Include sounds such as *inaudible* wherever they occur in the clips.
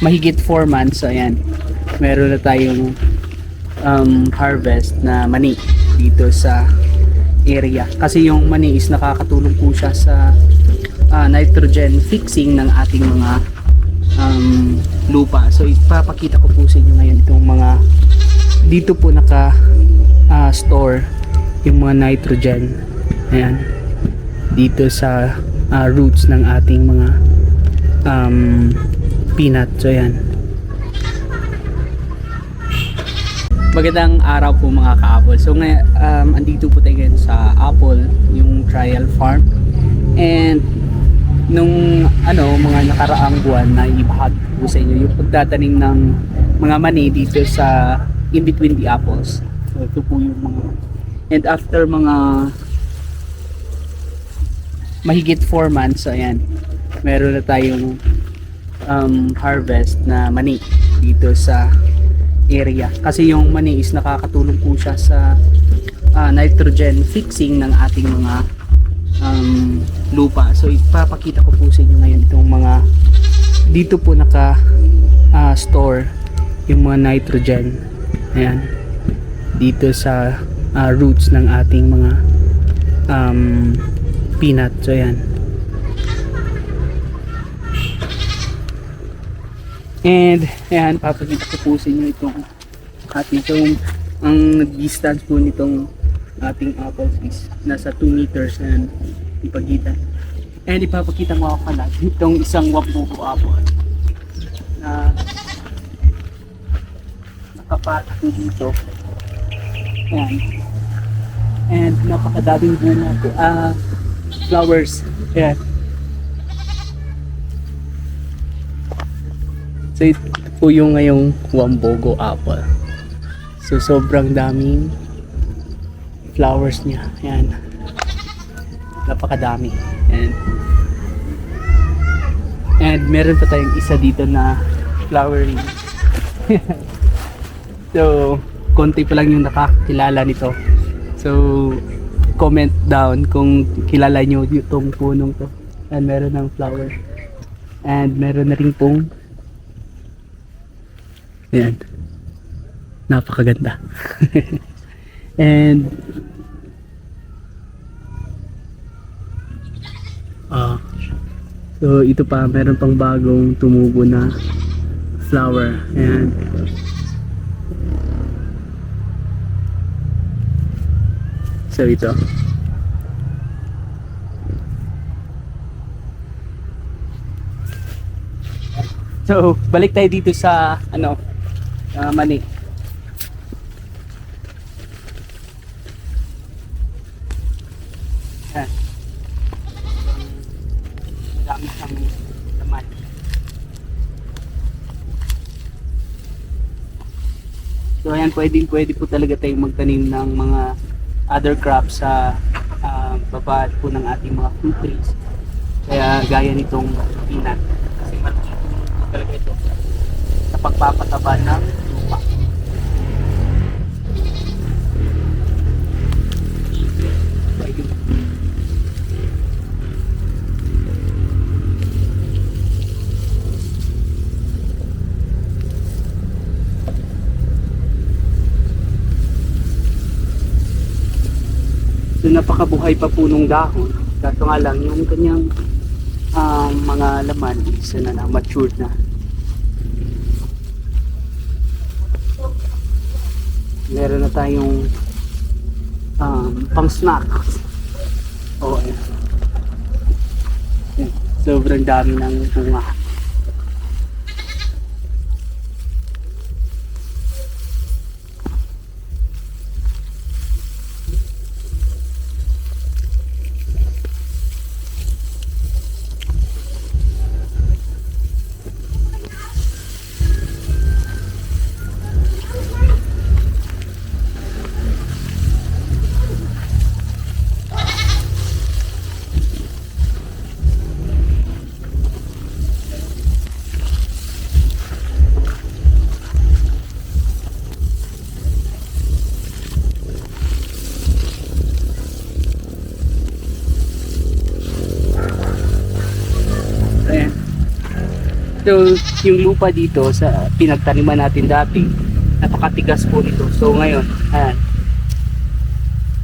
mahigit 4 months. So ayan, meron na tayong um, harvest na mani dito sa area. Kasi yung mani is nakakatulong po siya sa ah, nitrogen fixing ng ating mga um, lupa. So ipapakita ko po sa inyo ngayon itong mga dito po naka ah, store yung mga nitrogen. Ayan. Dito sa ah, roots ng ating mga um, peanut. So ayan. Magandang araw po mga ka-apple. So ngayon, um, andito po tayo ngayon sa Apple, yung trial farm. And nung ano, mga nakaraang buwan na ibahagi po sa inyo yung pagtatanim ng mga mani dito sa in between the apples. So ito po yung mga and after mga mahigit 4 months, so ayan, meron na tayong um, harvest na mani dito sa area. Kasi yung mani is nakakatulong po siya sa ah, nitrogen fixing ng ating mga um, lupa. So ipapakita ko po sa inyo ngayon itong mga dito po naka ah, store yung mga nitrogen. Ayan. Dito sa ah, roots ng ating mga um, peanut. So ayan. And ayan, papakita ko po sa inyo itong at itong ang distance po nitong ating apples is nasa 2 meters and ipagitan. And ipapakita mo ako pala itong isang wabubo apple na nakapatak dito. Ayan. And napakadaming bunga po. Ah, flowers. Ayan. So ito po yung ngayong Wambogo apple. So sobrang daming flowers niya. Ayan. Napakadami. And and meron pa tayong isa dito na flowering. *laughs* so konti pa lang yung nakakilala nito. So comment down kung kilala nyo itong punong to. And meron ng flower. And meron na rin pong Ayan. Napakaganda. *laughs* And ah so ito pa meron pang bagong tumubo na flower. Ayan. So ito. So, balik tayo dito sa ano, ah, mani. Ayan. Dami siyang laman. So ayan, pwedeng pwede po talaga tayong magtanim ng mga other crops sa ah, baba po ng ating mga fruit trees. Kaya gaya nitong peanut. Kasi malaki talaga ito sa pagpapataba ng napakabuhay pa po nung dahon. Kaso nga lang yung kanyang um, mga laman is ano na, matured na. Meron na tayong um, pang snack. Oo, ayan. Ayan. Sobrang dami ng bunga. So, yung lupa dito sa pinagtaniman natin dati, napakatigas po nito. So, ngayon, ayan,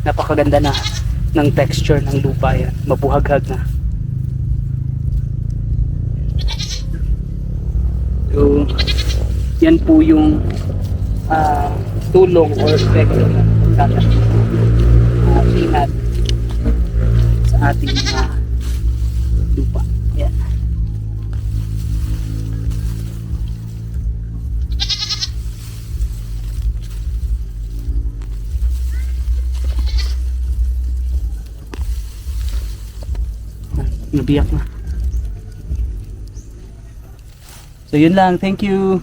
napakaganda na ng texture ng lupa yan. Mabuhaghag na. So, yan po yung ah, tulong or effect ng pagtatanim uh, inat sa ating mga lupa. Yan. Nabiyak na. So yun lang. Thank you.